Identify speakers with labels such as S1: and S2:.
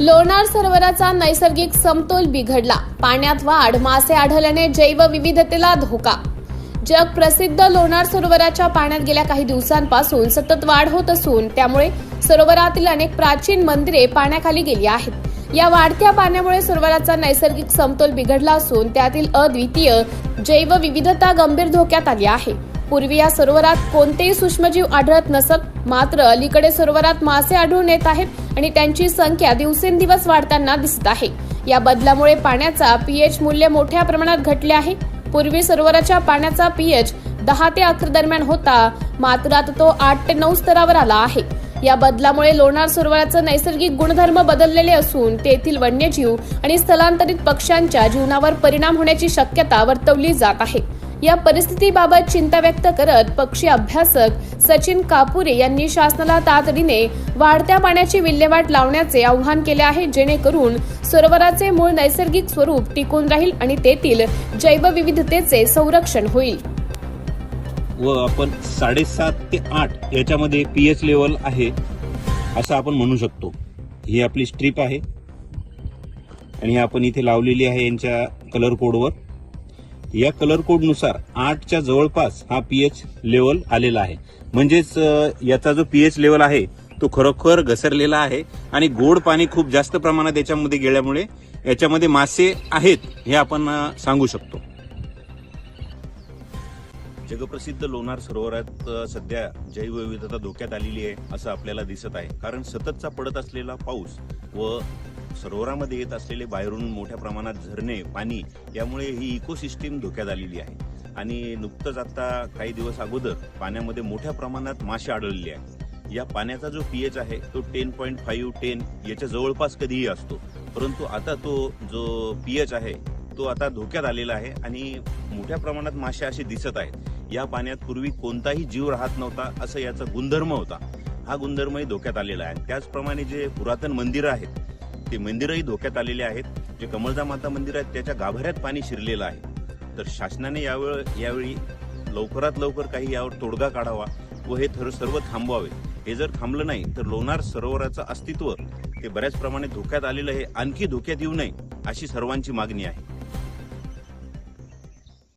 S1: लोणार सरोवराचा नैसर्गिक समतोल बिघडला. पाण्यात वाढ मासे आढळल्याने जैवविविधतेला धोका. जग प्रसिद्ध लोणार सरोवराच्या पाण्यात गेल्या काही दिवसांपासून सतत वाढ होत असून त्यामुळे सरोवरातील अनेक प्राचीन मंदिरे पाण्याखाली गेली आहेत. या वाढत्या पाण्यामुळे सरोवराचा नैसर्गिक समतोल बिघडला असून त्यातील अद्वितीय जैवविविधता गंभीर धोक्यात आली आहे. पूर्वी या सरोवरात कोणतेही सूक्ष्मजीव आढळत नसत मात्र अलीकडे सरोवरात मासे आढळून येत आहेत. आणि त्यांची संख्या दिवसेंदिवस वाढताना दिसत आहे. या बदलामुळे पाण्याचा पीएच मूल्य मोठ्या प्रमाणात घटले आहे. पूर्वी सरोवराच्या पाण्याचा पीएच दहा ते अकरा दरम्यान होता. मात्र आता तो आठ ते नऊ स्तरावर आला आहे. या बदलामुळे लोणार सरोवराचे नैसर्गिक गुणधर्म बदललेले असून तेथील वन्यजीव आणि स्थलांतरित पक्ष्यांच्या जीवनावर परिणाम होण्याची शक्यता वर्तवली जात आहे. या परिस्थितीबाबत चिंता व्यक्त करत पक्षी अभ्यासक सचिन कापुरे यांनी शासनाला तातडीने वाढत्या पाण्याची विल्हेवाट लावण्याचे आवाहन केले आहे जेणेकरून सरोवराचे मूळ नैसर्गिक स्वरूप टिकून राहील आणि तेथील जैवविविधतेचे संरक्षण होईल.
S2: व आपण साडेसात ते आठ याच्यामध्ये पी एच लेवल आहे असं आपण म्हणू शकतो. ही आपली स्ट्रीप आहे. आणि आपण इथे लावलेली आहे यांच्या कलर कोडवर या कलर कोडनुसार आठच्या जवळपास हा पी एच लेवल आलेला आहे. म्हणजेच याचा जो पी एच लेवल आहे तो खरोखर घसरलेला आहे आणि गोड पाणी खूप जास्त प्रमाणात याच्यामध्ये गेल्यामुळे याच्यामध्ये मासे आहेत हे आपण सांगू शकतो. जगप्रसिद्ध लोणार सरोवरात सध्या जैवविविधता धोक्यात आलेली आहे असं आपल्याला दिसत आहे. कारण सततचा पडत असलेला पाऊस व सरोवरामध्ये येत असलेले बाहेरून मोठ्या प्रमाणात झरणे पाणी यामुळे ही इकोसिस्टीम धोक्यात आलेली आहे. आणि नुकतंच आता काही दिवस अगोदर पाण्यामध्ये मोठ्या प्रमाणात मासे आढळले आहे या पाण्याचा जो पी एच आहे तो टेन पॉईंट फाईव्ह टेन याच्या जवळपास कधीही असतो. परंतु आता तो जो पी एच आहे तो आता धोक्यात आलेला आहे आणि मोठ्या प्रमाणात मासे असे दिसत आहेत. या पाण्यात पूर्वी कोणताही जीव राहत नव्हता असं याचा गुणधर्म होता. हा गुणधर्मही धोक्यात आलेला आहे. त्याचप्रमाणे जे पुरातन मंदिरं आहेत ते मंदिरही धोक्यात आलेले आहेत. जे कमळजा माता मंदिर आहे त्याच्या गाभाऱ्यात पाणी शिरलेलं आहे. तर शासनाने यावेळ यावेळी लवकरात लवकर काही यावर तोडगा काढावा व हे थर सर्व थांबवावे हे जर थांबलं नाही तर लोणार सरोवराचं अस्तित्व ते बऱ्याच प्रमाणे धोक्यात आलेलं आहे. आणखी धोक्यात येऊ नये अशी सर्वांची मागणी आहे.